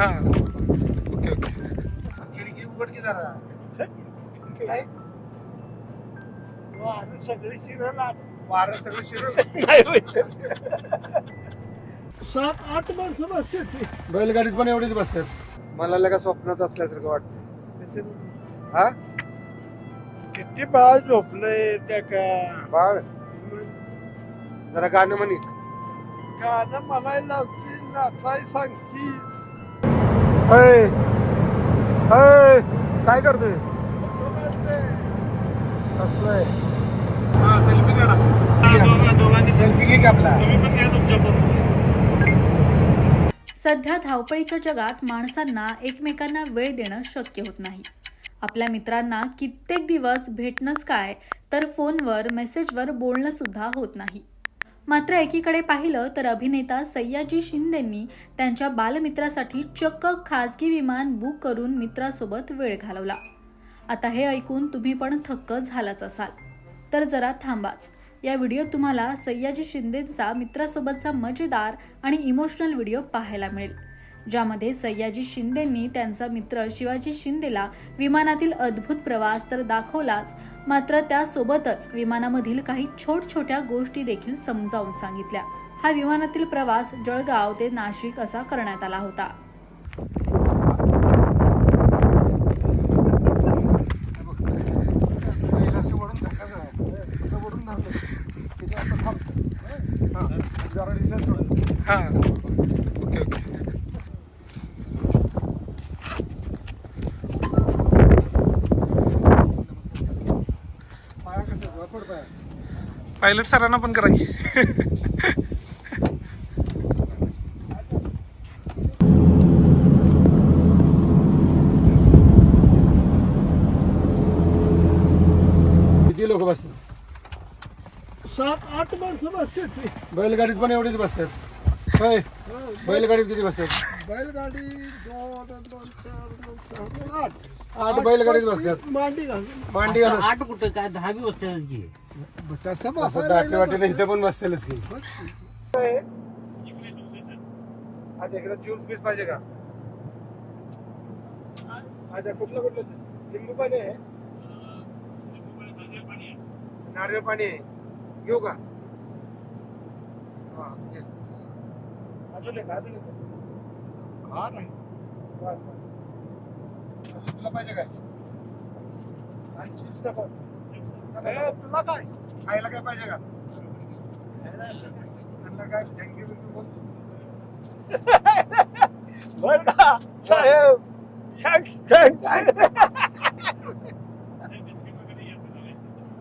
हा. Okay okay. खिडकी उघड की जरा. काय? सगळे शिरायला वारं सगळं शिरलं नाही सात आठ माणसं बसते ते. बैलगाडीत पण एवढीच बसतात. मला लगा स्वप्नात असल्यासारखं वाटतं हा? किती बाळ झोपलंय त्या का बाळ? जरा गाणं म्हणी. गाणं म्हणायला लावची नाचाय सांगची अय. अय. काय करतोय? सेल्फी काढा. दोघांनी सेल्फी घे की आपला. तुम्ही पण घ्या तुमच्या सध्या धावपळीच्या जगात माणसांना एकमेकांना वेळ देणं शक्य होत नाही. आपल्या मित्रांना कित्येक दिवस भेटणंच काय तर फोनवर मेसेजवर बोलणं सुद्धा होत नाही. मात्र एकीकडे पाहिलं तर अभिनेता सय्याजी शिंदेंनी त्यांच्या बालमित्रासाठी चक्क खासगी विमान बुक करून मित्रासोबत वेळ घालवला. आता हे ऐकून तुम्ही पण थक्क झालाच असाल. तर जरा थांबाच. या व्हिडिओत तुम्हाला सय्याजी शिंदेचा मित्रासोबतचा मजेदार आणि इमोशनल व्हिडिओ पाहायला मिळेल. ज्यामध्ये सय्याजी शिंदेंनी त्यांचा मित्र शिवाजी शिंदेला विमानातील अद्भुत प्रवास तर दाखवलाच मात्र त्यासोबतच विमानामधील काही छोट छोट्या गोष्टी देखील समजावून सांगितल्या. हा विमानातील प्रवास जळगाव ते नाशिक असा करण्यात आला होता. हा जरा डिस्टन्स सोडून हा ओके ओके पाया कसं वरपड पाया पायलट सरांना पण करा की. किती लोक बसतात? सात आठ माणसं बसते ते. बैलगाडीत पण एवढीच बसतात. होय. बैलगाडीत किती बसतात? बैलगाडी दोन दोन चार दोन सहा दोन आठ. आठ बैलगाडीत बसतात. मांडी घालून. मांडी घालून. आठ कुठं? काय दहा बी वाजताच की. तसं असं दाटी वाटीने इथे पण बसतेलच की. अच्छा इकडे ज्यूस बीस पाहिजे का? अच्छा कुठलं कुठलं? लिंबू पाणी आहे. नारळ पाणी आहे. घेऊ का? हा. अजून एक अजून एक. कार आहे. बस, बस. तुला पाहिजे काय? आणि चिप्स नको. तुला काय खायला काय पाहिजे का। त्यांना काय थँक्यू बर का साहेब थँक्स थँक्स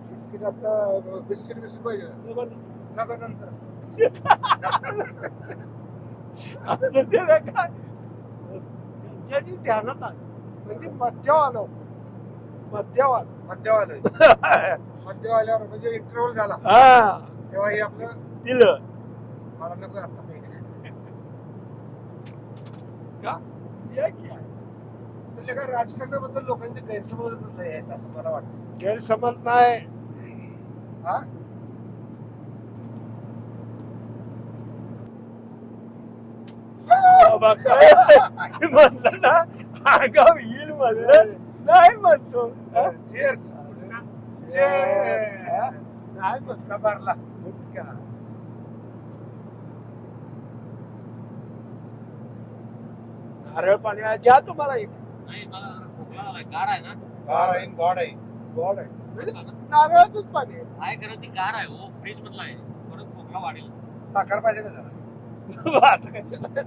बिस्किट आता बिस्किट बिस्किट पाहिजे? नको नंतर ते काय ध्यानात म्हणजे आलो। मध्यावर मध्यवालं मध्य आल्यावर म्हणजे इंटरव्हल झाला. हा. तेव्हा हे आपलं दिलं मला नको आता की? आहे. तुझ्या काय राजकारणाबद्दल लोकांचे गैरसमजच लय आहेत असं मला वाटतं. गैरसमज नाही. हा? बाबा काय? म्हणलं ना आगाव येईल म्हणलं. नाही म्हणतो? चेअर्स नाही म्हणतो. का भरला मुटका. नारळ पाणी आहे. द्या तुम्हाला एक. गार आहे ना. गॉड आहे गॉड आहे. गोड आहे. नारळाचंच पाणी आहे. काय करत ती गार आहे हो. फ्रीज मधला आहे. परत खोकला वाढेल. साखर पाहिजे का जरा? आता कशाला?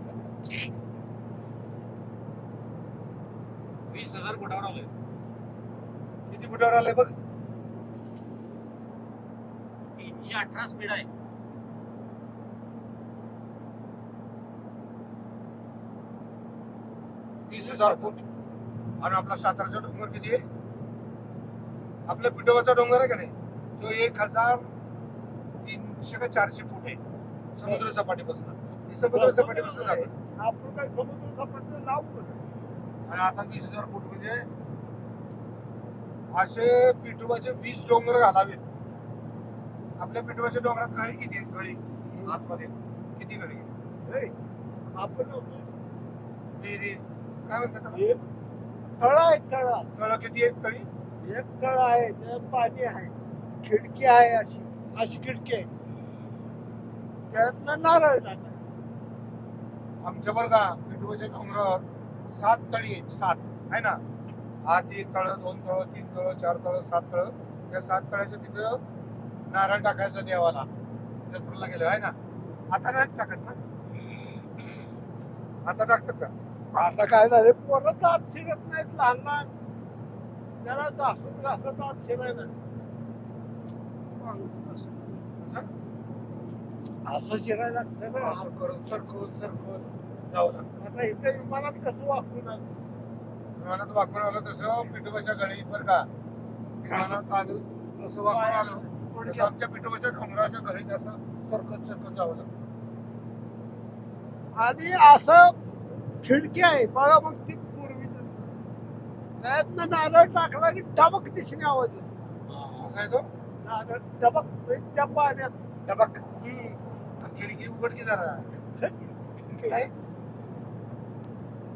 वीस हजार फुटावर आलोय. किती फुटावर आलंय बघ? तीनशे अठरा स्पीड आहे. तीस हजार फूट. आणि आपला सातारचा डोंगर किती आहे? आपल्या पिठोबाचा डोंगर आहे का नाही? तो एक हजार तीनशे का चारशे फूट आहे. समुद्र सपाटीपासून. ही समुद्र सपाटीपासून दाखवलं आपण काय समुद्र सपाटीला लावू नका. आणि आता वीस हजार फूट म्हणजे असे पिठोबाचे वीस डोंगर घालावेत. आपल्या पिठोबाच्या डोंगरात गळी किती आहेत? गळी. आतमध्ये. किती गळी आपण. विहिरी काय म्हणतात तळ आहे तळ. तळं किती आहेत तळी? एक तळ आहे त्यात पाणी आहे. खिडकी आहे अशी. अशी खिडकी आहे. त्यातनं नारळ टाकायचा. आमच्या बरं का पिठोबाच्या डोंगरावर सात तळी आहेत सात. आहे ना? आत एक तळ दोन तळ तीन तळ चार तळ सात तळ. त्या सात तळ्याच्या तिथं नारळ टाकायचं देवाला. जत्रेला गेलो आहे ना? आता नाही टाकत ना? आता टाकतात का? आता काय झालं? पोरं दात शिरत नाहीत लहान लहान. त्याला घासत घासत दात शिरायला. असं? शिरायला लागतं ना असं. करून सरकवून सरकवून जावं लागतं. आता इथे विमानात कसं वाकून आलं? विमानात वाकून आलो तसं पिठोबाच्या गळी बरं का. विमानात आलो तसं वाकून आलो. तसं आमच्या पिठोबाच्या डोंगराच्या गळीत असं सरकत सरकत जावं लागतं आणि असं खिडकी आहे बघा मग ती पूर्वी त्यातनं नारळ टाकला की डबक दिसणे आवाज. येतो. असं आहे तो? नारळ डबक म्हणजे त्या पाण्यात. डबक. खिडकी उघड की जरा काय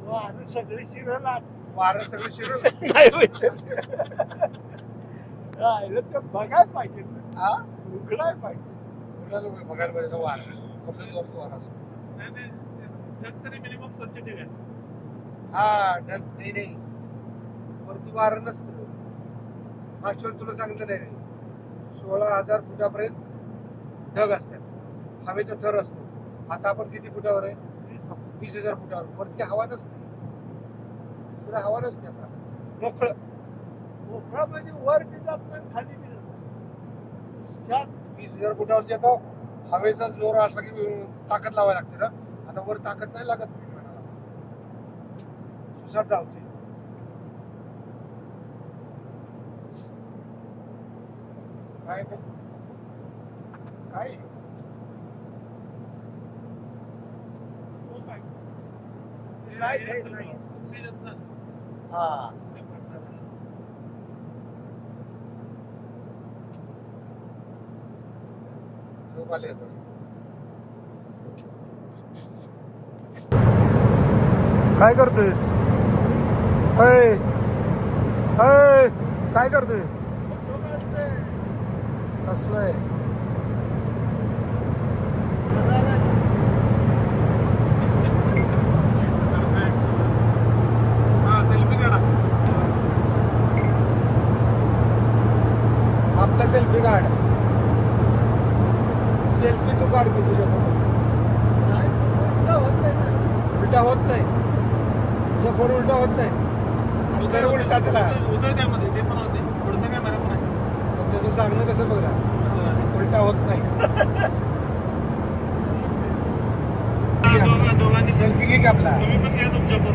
वारं सगळी शिरला वारं सगळं शिरून नाही राहिलं ते बघायला पाहिजे. हा पाहिजे. उघडायला बघायला पाहिजे वारं. कुठलं जोरात वारं असं तरी मिनिमम हा ढग. नाही नाही. वरती वारं नसतं. मागच्या तुला सांगितलं नाही रे सोळा हजार फुटापर्यंत ढग असतात. हवेचा थर असतो. आता आपण किती फुटावर आहे? वीस हजार फुटावर. वरती हवा नसते. पुढे हवा नसते आता. मोकळं. मोकळा म्हणजे वर बी जात नाही खाली बी जात नाही. शांत वीस हजार फुटावरती आता हवेचा जोर असला की ताकद लावायला लागते ना. आता वर ताकद नाही लागत विमानाला सुसाट धावते काय मग? काय नाही, नाही, नाही. ऑक्सिजनचं असतं हा. झोप आली आता. काय करतोयस? अय अय काय करतोय? कसलंय हा सेल्फी काढा आपला सेल्फी काढ सेल्फी तू काढ की तुझ्या फोन उलटं होत नाही. तुझा फोन उलटा होत नाही. कर उलटा त्याला. त्यामध्ये ते पण होते. पुढचा कॅमेरा पण आहे पण त्याचं सांगणं कसं बघ उलटा होत नाही. दोघा- दोघांनी सेल्फी घे की आपला. तुम्ही पण घ्या तुमच्या फोन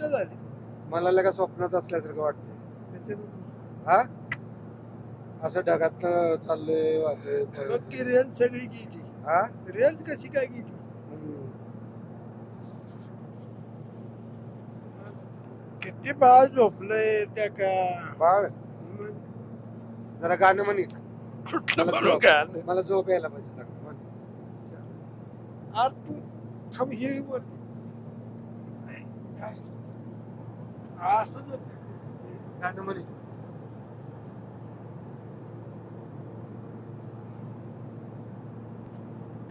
मिनिटं झाली? मला लगा स्वप्नात असल्यासारखं वाटतं त्याच्यात हा? असं ढगात चाललोय वाजलोय रेंज सगळी गेली. हा? रेंज कशी काय गेली? हम्म. किती बाळ झोपलंय त्या का? बाळ? मग? जरा गाणं म्हणे. कुठलं मला म्हणू झोप- गाणं? मला झोप यायला पाहिजे. म्हण. आज तू थांब हे वर असं. गाणं म्हणे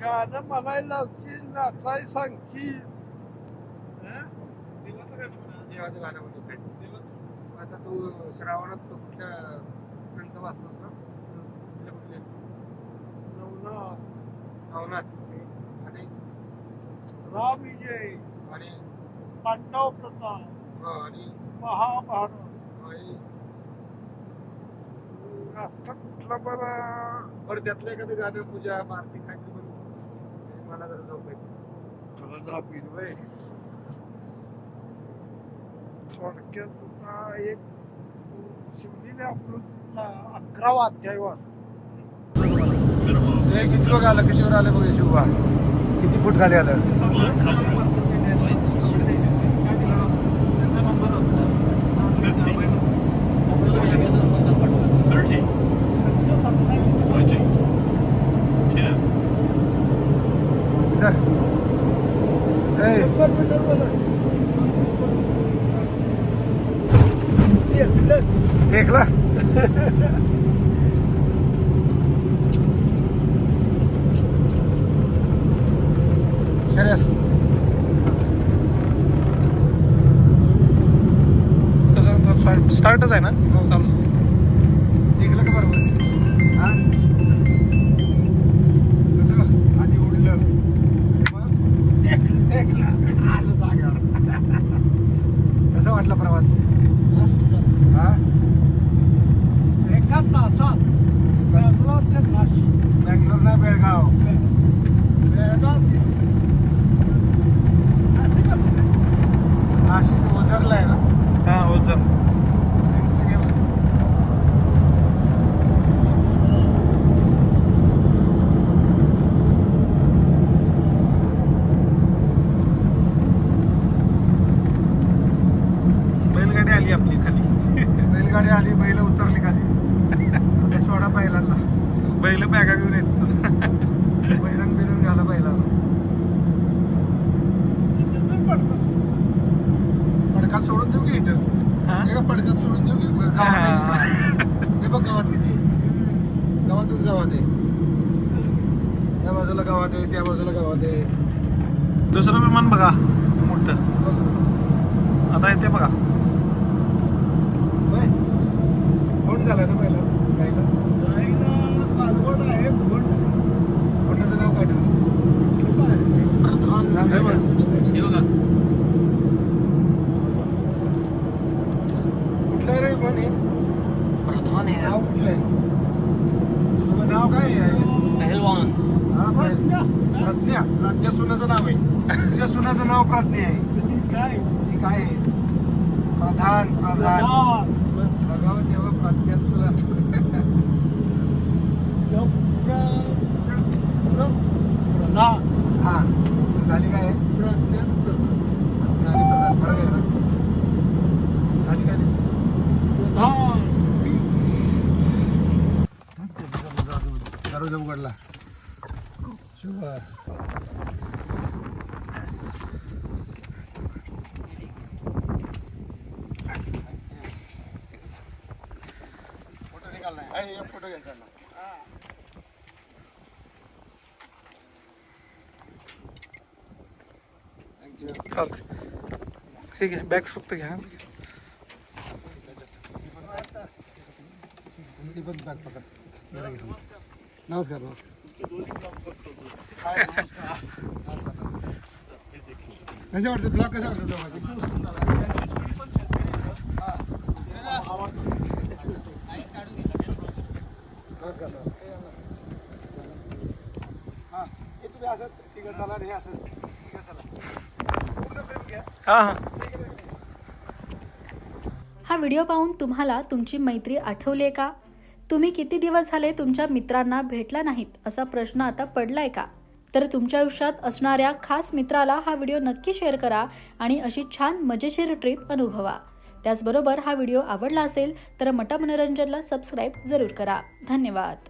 गाणं म्हणायला लावशील नाचाय सांगशील. हं? देवाचं गाणं म्हणतो काय? आता तू श्रावणात तू कुठल्या ग्रंथ वाचतोस ना? कुठल्या कुठल्या? नवनाथ, नवनाथ. आणि? राम विजय. आणि? पांडव प्रताप. हा, आणि महाभारत. आणि आता कुठला बरा? बरं त्यातलं एखादं गाणं पूजा मारती म्हण मला जरा झोपायचं. तुला जापील वय थोडक्यात तुला एक शिवलीने आपलं अकरावा अध्याय किती बघ आलं किती वर आलं बघ शिवबा? किती फूट खाली आलं? स्टार्टच आहे ना? चालू देखलं का बरोबर. हा? कसं आधी उडलं आलं जाग्यावर कसं वाटलं प्रवास? हा? एका तासात बँगलोर ते नाशिक. बँगलोर बेळगाव. बेळगाव. नाशिक ओझरला आहे ना हा हो चल साईड सगळे बघ. बैलगाडी आली आपली खाली बैलगाडी आली बैल उतरली खाली आता सोडा बैलांना बैल बॅगा घेऊन येत बैरण बिरण झालं बैलाला तिथं पडतं. पडकात सोडून देऊ की इथं? हा? हे का पडकात सोडून देऊ की. हे. बघ गावात किती. गावातच गावात आहे. त्या बाजूला गावात आहे त्या बाजूला गावात आहे. दुसरं विमान बघा मोठं. आता येते बघा. फोन झाला ना पहिला गायला गाईला कालवड आहे भोर फोनचं नाव काय ठेवलं नाव काय ठेवलं? हे बघा कुठलं आहे रे मन हे प्रधान आहे नाव कुठलं आहे शुभ नाव काय आहे पहलवान हा प्रज्ञा प्रज्ञा प्रज्ञा सुनाचं नाव आहे तुझ्या सुनाचं नाव प्रज्ञा आहे. काय? ती काय आहे? प्रधान. प्रधान बघावं तेव्हा प्रज्ञाच राहतो हा खाली काय आहे आणि प्रधान फरक आहे ना खाली काय दरवाजा उघडला शुभ फोटो निघाला नाही एक फोटो घ्यायचा ना थँक्यू चालते ठीक आहे बॅग्स फक्त घ्या ती पण बॅग पकड जरा घे. नमस्कार नमस्कार हाय, नमस्कार. नमस्कार, नमस्कार. कसे वाटतं तुला कसं वाटतं दोघांचे? नमस्कार नमस्कार हां हे तुम्ही असं तिघं चला आणि हे असं तिघं चला पूर्ण फ्रेम घ्या हा हां. हा व्हिडिओ पाहून तुम्हाला तुमची मैत्री आठवली आहे का? तुम्ही किती दिवस झाले तुमच्या मित्रांना भेटला नाहीत असा प्रश्न आता पडलाय का? तर तुमच्या आयुष्यात असणाऱ्या खास मित्राला हा व्हिडिओ नक्की शेअर करा आणि अशी छान मजेशीर ट्रिप अनुभवा. त्याचबरोबर हा व्हिडिओ आवडला असेल तर मटा मनोरंजनला सबस्क्राईब जरूर करा. धन्यवाद.